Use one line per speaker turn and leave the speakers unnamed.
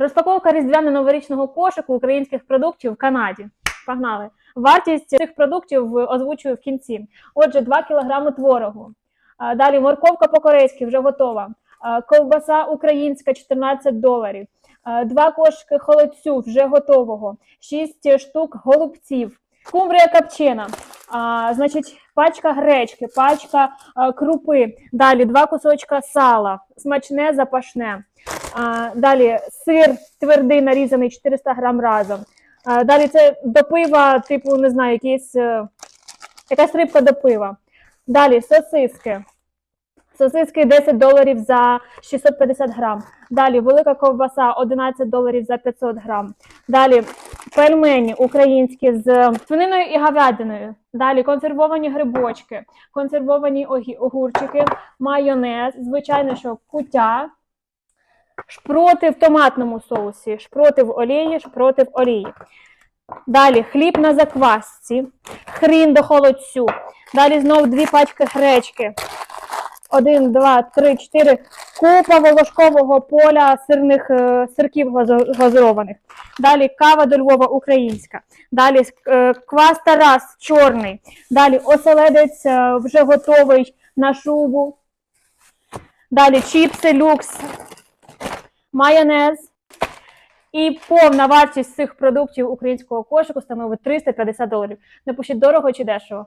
Розпаковка різдвяно-новорічного кошику українських продуктів в Канаді. Погнали. Вартість цих продуктів озвучую в кінці. Отже, 2 кг творогу. Далі морковка по-корейськи вже готова. Ковбаса українська 14 доларів. Два кошики холодцю вже готового. 6 штук голубців. Кумбрія копчена. А, значить, пачка гречки, пачка а, крупи. Далі два кусочка сала, смачне, запашне. А, далі сир твердий нарізаний 400 грам разом. А, далі це до пива, типу, не знаю, якісь, е, якась рибка до пива. Далі сосиски. Сосиски 10 доларів за 650 грам. Далі велика ковбаса 11 доларів за 500 грам. Далі пельмені українські з свининою і говядиною. Далі консервовані грибочки, консервовані огурчики, майонез, звичайно, що кутя, шпроти в томатному соусі, шпроти в олії, шпроти в олії. Далі хліб на заквасці, хрін до холодцю. Далі знов дві пачки гречки. Один, два, три, чотири. Купа волошкового поля сирних е, сирків газо- глазурованих. Далі кава до Львова українська. Далі е, квас Тарас чорний. Далі оселедець е, вже готовий на шубу. Далі чіпси люкс, майонез. І повна вартість цих продуктів українського кошику становить 350 доларів. Напишіть дорого чи дешево.